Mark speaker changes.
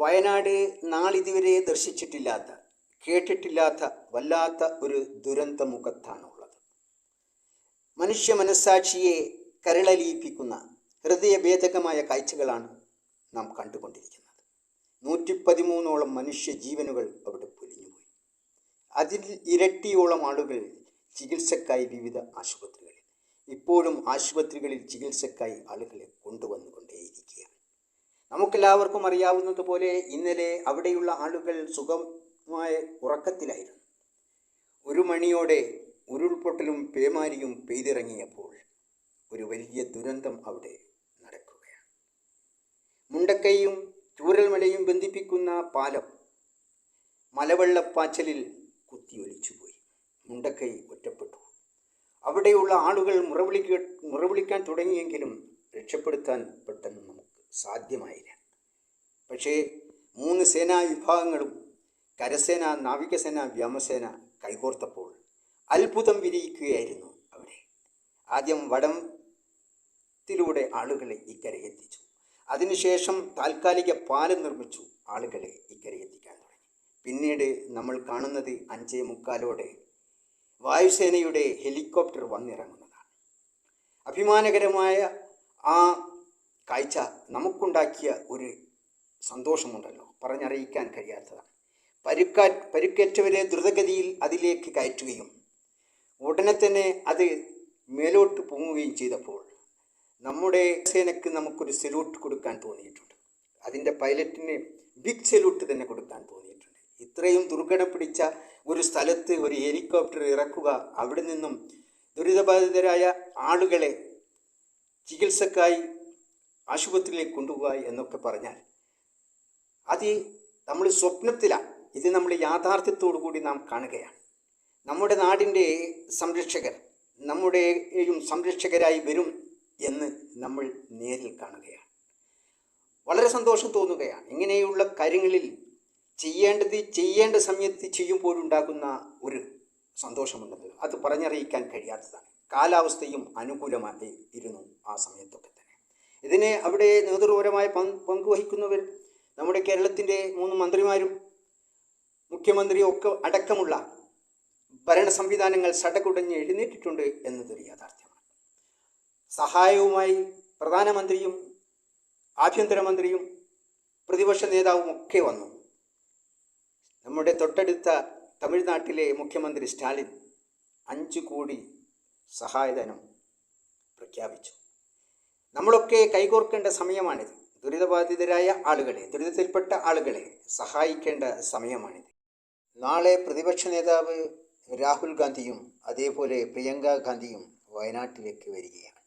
Speaker 1: വയനാട് നാളിതുവരെ ദർശിച്ചിട്ടില്ലാത്ത കേട്ടിട്ടില്ലാത്ത വല്ലാത്ത ഒരു ദുരന്തമുഖത്താണുള്ളത്. മനുഷ്യ മനസ്സാക്ഷിയെ കരളലിയിപ്പിക്കുന്ന ഹൃദയഭേദകമായ കാഴ്ചകളാണ് നാം കണ്ടുകൊണ്ടിരിക്കുന്നത്. നൂറ്റി പതിമൂന്നോളം മനുഷ്യ ജീവനുകൾ അവിടെ പൊലിഞ്ഞുപോയി. അതിൽ ഇരട്ടിയോളം ആളുകൾ ചികിത്സക്കായി വിവിധ ആശുപത്രികളിൽ. ഇപ്പോഴും ആശുപത്രികളിൽ ചികിത്സക്കായി ആളുകളെ കൊണ്ടുവന്നുകൊണ്ടേയിരിക്കുകയാണ് നമുക്കെല്ലാവർക്കും അറിയാവുന്നതുപോലെ ഇന്നലെ അവിടെയുള്ള ആളുകൾ സുഖമായ ഉറക്കത്തിലായിരുന്നു. ഒരു മണിയോടെ ഉരുൾപൊട്ടലും പേമാരിയും പെയ്തിറങ്ങിയപ്പോൾ ഒരു വലിയ ദുരന്തം അവിടെ നടക്കുകയാണ്. മുണ്ടക്കൈയും ചൂരൽമലയും ബന്ധിപ്പിക്കുന്ന പാലം മലവെള്ളപ്പാച്ചലിൽ കുത്തിയൊലിച്ചുപോയി. മുണ്ടക്കൈ ഒറ്റപ്പെട്ടു. അവിടെയുള്ള ആളുകൾ മുറവിളിക്ക മുറവിളിക്കാൻ തുടങ്ങിയെങ്കിലും രക്ഷപ്പെടുത്താൻ പെട്ടെന്ന് സാധ്യമായില്ല. പക്ഷേ മൂന്ന് സേനാ വിഭാഗങ്ങളും കരസേന നാവികസേന വ്യോമസേന കൈകോർത്തപ്പോൾ അത്ഭുതം വിരിയിക്കുകയായിരുന്നു അവിടെ. ആദ്യം വടത്തിലൂടെ ആളുകളെ ഇക്കരെ എത്തിച്ചു. അതിനുശേഷം താൽക്കാലിക പാലം നിർമ്മിച്ചു ആളുകളെ ഇക്കരെ എത്തിക്കാൻ തുടങ്ങി. പിന്നീട് നമ്മൾ കാണുന്നത് അഞ്ചേ മുക്കാലോടെ വായുസേനയുടെ ഹെലികോപ്റ്റർ വന്നിറങ്ങുന്നതാണ്. അഭിമാനകരമായ ആ കാഴ്ച നമുക്കുണ്ടാക്കിയ ഒരു സന്തോഷമുണ്ടല്ലോ. പറഞ്ഞറിയിക്കാൻ കഴിയാത്തതാണ്. പരുക്കാ പരുക്കേറ്റവരെ ദ്രുതഗതിയിൽ അതിലേക്ക് കയറ്റുകയും ഉടനെ തന്നെ അത് മേലോട്ട് പൊങ്ങുകയും ചെയ്തപ്പോൾ നമ്മുടെ സേനയ്ക്ക് നമുക്കൊരു സെലൂട്ട് കൊടുക്കാൻ തോന്നിയിട്ടുണ്ട്. അതിന്റെ പൈലറ്റിന് ബിഗ് സെലൂട്ട് തന്നെ കൊടുക്കാൻ തോന്നിയിട്ടുണ്ട്. ഇത്രയും ദുർഘടം പിടിച്ച ഒരു സ്ഥലത്ത് ഒരു ഹെലികോപ്റ്റർ ഇറക്കുക അവിടെ നിന്നും ദുരിതബാധിതരായ ആളുകളെ ചികിത്സക്കായി ആശുപത്രിയിലേക്ക് കൊണ്ടുപോകുക എന്നൊക്കെ പറഞ്ഞാൽ അത് നമ്മൾ സ്വപ്നത്തിലാണ്. ഇത് നമ്മൾ യാഥാർത്ഥ്യത്തോടു കൂടി നാം കാണുകയാണ്. നമ്മുടെ നാടിന്റെ സംരക്ഷകർ നമ്മുടെയും സംരക്ഷകരായി വരും എന്ന് നമ്മൾ നേരിൽ കാണുകയാണ്. വളരെ സന്തോഷം തോന്നുകയാണ്. ഇങ്ങനെയുള്ള കാര്യങ്ങളിൽ ചെയ്യേണ്ടത് ചെയ്യേണ്ട സമയത്ത് ചെയ്യുമ്പോഴുണ്ടാകുന്ന ഒരു സന്തോഷമുണ്ടല്ലോ അത് പറഞ്ഞറിയിക്കാൻ കഴിയാത്തതാണ്. കാലാവസ്ഥയും അനുകൂലമായി ഇരുന്നു ആ സമയത്തൊക്കെ. ഇതിനെ അവിടെ നേതൃപരമായ പങ്ക് പങ്കുവഹിക്കുന്നവർ നമ്മുടെ കേരളത്തിന്റെ മൂന്ന് മന്ത്രിമാരും മുഖ്യമന്ത്രിയും ഒക്കെ അടക്കമുള്ള ഭരണ സംവിധാനങ്ങൾ സടകുടഞ്ഞ് എഴുന്നേറ്റിട്ടുണ്ട് എന്നതൊരു യാഥാർത്ഥ്യമാണ്. സഹായവുമായി പ്രധാനമന്ത്രിയും ആഭ്യന്തരമന്ത്രിയും പ്രതിപക്ഷ നേതാവും ഒക്കെ വന്നു. നമ്മുടെ തൊട്ടടുത്ത തമിഴ്നാട്ടിലെ മുഖ്യമന്ത്രി സ്റ്റാലിൻ അഞ്ച് കോടി സഹായധനം പ്രഖ്യാപിച്ചു. നമ്മളൊക്കെ കൈകോർക്കേണ്ട സമയമാണിത്. ദുരിതബാധിതരായ ആളുകളെ ദുരിതത്തിൽപ്പെട്ട ആളുകളെ സഹായിക്കേണ്ട സമയമാണിത്. നാളെ പ്രതിപക്ഷ നേതാവ് രാഹുൽ ഗാന്ധിയും അതേപോലെ പ്രിയങ്ക ഗാന്ധിയും വയനാട്ടിലേക്ക് വരികയാണ്.